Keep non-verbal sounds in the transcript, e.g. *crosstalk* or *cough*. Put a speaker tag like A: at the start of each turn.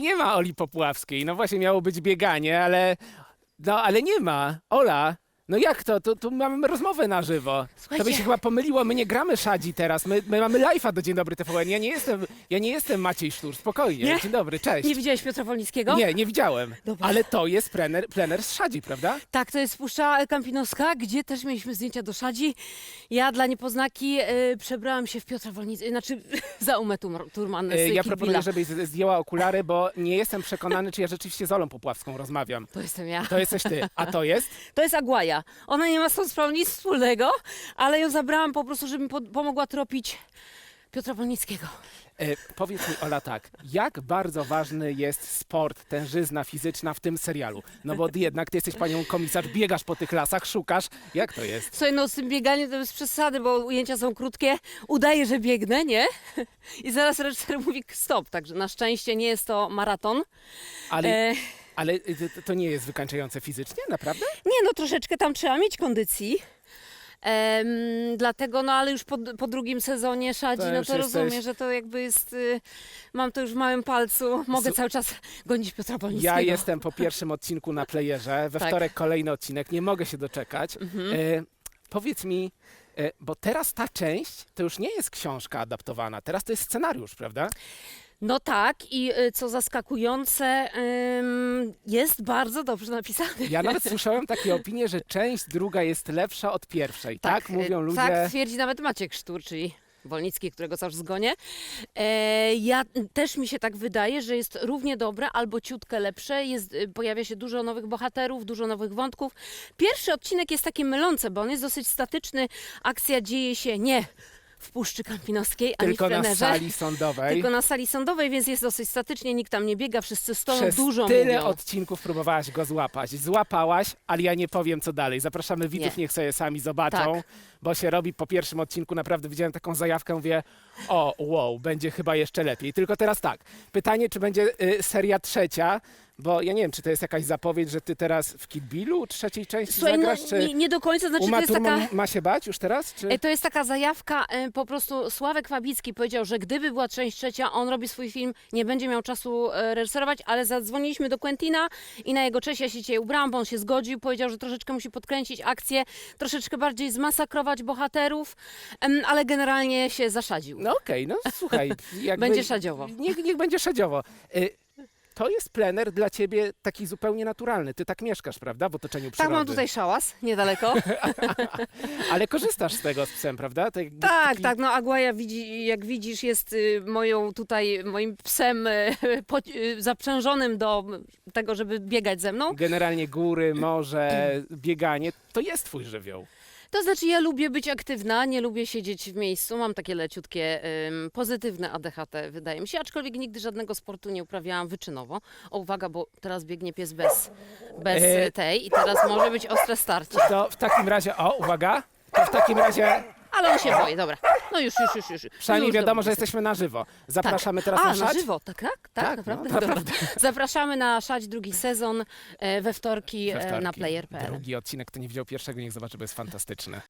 A: Nie ma Oli Popławskiej. No właśnie miało być bieganie, ale. No ale nie ma. Ola. No jak to? Tu, tu mamy rozmowę na żywo. To by
B: Słuchajcie.
A: się chyba pomyliło, my nie gramy szadzi teraz, my, my mamy live'a do Dzień Dobry TVN. Ja nie jestem, ja nie jestem Maciej Sztur, spokojnie.
B: Nie?
A: Dzień dobry, cześć.
B: Nie widziałeś Piotra Wolnickiego?
A: Nie, nie widziałem.
B: Dobra.
A: Ale to jest plener, plener z szadzi, prawda?
B: Tak, to jest Puszcza Kampinoska, gdzie też mieliśmy zdjęcia do Szadzi. Ja dla niepoznaki y, przebrałam się w Piotra Wolnickiego, znaczy *laughs* za Umę Tur- Turman z
A: E, Ja proponuję, żebyś zdjęła okulary, bo nie jestem przekonany, czy ja rzeczywiście z Olą Popławską rozmawiam.
B: To jestem ja.
A: To jesteś ty, a to jest?
B: To jest Agłaja. Ona nie ma z tą sprawą nic wspólnego, ale ją zabrałam po prostu, żeby mi po- pomogła tropić Piotra Wolnickiego.
A: E, powiedz mi, Ola, tak, jak bardzo ważny jest sport, tężyzna fizyczna w tym serialu? No bo jednak, ty jesteś panią komisarz, biegasz po tych lasach, szukasz. Jak to jest?
B: Słuchaj, no z tym bieganiem to jest przesady, bo ujęcia są krótkie. Udaję, że biegnę, nie? I zaraz reżyser mówi stop, także na szczęście nie jest to maraton.
A: Ale,
B: E,
A: ale y, to- to nie jest wykańczające fizycznie, naprawdę?
B: Nie, no troszeczkę tam trzeba mieć kondycji. Em, dlatego, no ale już po, po drugim sezonie Szadzi,
A: To
B: no
A: już
B: to
A: jesteś-
B: rozumiem, że to jakby jest, y, mam to już w małym palcu, mogę cały czas gonić Piotra Wolnickiego.
A: Ja jestem po pierwszym odcinku na playerze, we
B: Tak.
A: wtorek kolejny odcinek, nie mogę się doczekać.
B: Mhm.
A: E, powiedz mi, e, bo teraz ta część to już nie jest książka adaptowana, teraz to jest scenariusz, prawda?
B: No tak i y, co zaskakujące, jest bardzo dobrze napisany.
A: Ja nawet *laughs* słyszałem takie opinie, że część druga jest lepsza od pierwszej. Tak,
B: y,
A: mówią ludzie.
B: Tak twierdzi nawet Maciek Sztur, czyli Wolnicki, którego cały zgonię. E, ja też mi się tak wydaje, że jest równie dobre albo ciutkę lepsze. Jest, y, pojawia się dużo nowych bohaterów, dużo nowych wątków. Pierwszy odcinek jest taki mylący, bo on jest dosyć statyczny. Akcja dzieje się nie w Puszczy Kampinoskiej, ani
A: tylko
B: w
A: na
B: plenerze.
A: sali sądowej.
B: Tylko na sali sądowej, więc jest dosyć statycznie, nikt tam nie biega, wszyscy stoją,
A: Przez
B: dużo
A: tyle
B: mówią.
A: odcinków próbowałaś go złapać. Złapałaś, ale ja nie powiem co dalej. Zapraszamy widzów,
B: Nie.
A: niech sobie sami zobaczą,
B: Tak.
A: Bo się robi po pierwszym odcinku. Naprawdę widziałem taką zajawkę, mówię, o wow, będzie chyba jeszcze lepiej. Tylko teraz tak, pytanie, czy będzie y, seria trzecia, bo ja nie wiem, czy to jest jakaś zapowiedź, że ty teraz w Kid Billu trzeciej części
B: Słuchaj, no,
A: zagrasz, czy
B: nie, nie do końca, znaczy to
A: Uma
B: jest taka...
A: Thurman ma się bać już teraz? Czy...
B: E, To jest taka zajawka, e, po prostu Sławek Fabicki powiedział, że gdyby była część trzecia, on robi swój film, nie będzie miał czasu e, reżyserować, ale zadzwoniliśmy do Quentina i na jego cześć ja się dzisiaj ubrałam, bo on się zgodził, powiedział, że troszeczkę musi podkręcić akcję, troszeczkę bardziej zmasakrować bohaterów, ale generalnie się zaszadził.
A: No okej, no słuchaj. *laughs* Jakby,
B: Będzie szadziowo.
A: Niech, niech będzie szadziowo. Y, To jest plener dla ciebie taki zupełnie naturalny. Ty tak mieszkasz, prawda? W otoczeniu przyrody.
B: Tak, mam tutaj szałas, niedaleko. *laughs*
A: Ale korzystasz z tego z psem, prawda? Jakby
B: Tak,
A: taki-
B: tak, no Agłaja widzi, jak widzisz jest y, moją tutaj, moim psem y, *laughs* po, y, zaprzężonym do tego, żeby biegać ze mną.
A: Generalnie góry, morze, *clears throat* bieganie, to jest twój żywioł.
B: To znaczy, ja lubię być aktywna, nie lubię siedzieć w miejscu. Mam takie leciutkie, ym, pozytywne ADHD, wydaje mi się, aczkolwiek nigdy żadnego sportu nie uprawiałam wyczynowo. O, uwaga, bo teraz biegnie pies bez, bez
A: E.
B: tej i teraz może być ostre starcie.
A: To w takim razie, o, uwaga, to w takim razie
B: Ale on się boi, dobra. No już, już, już, już.
A: przynajmniej
B: już
A: wiadomo, że jesteśmy na żywo. Zapraszamy teraz
B: A,
A: na
B: na
A: szać.
B: żywo, tak, tak? Tak,
A: Tak,
B: naprawdę?
A: no,
B: Dobra. *laughs* Zapraszamy na szać drugi sezon e, we wtorki, e, na player.pl.
A: Drugi odcinek, kto nie widział pierwszego, niech zobaczy, bo jest fantastyczny.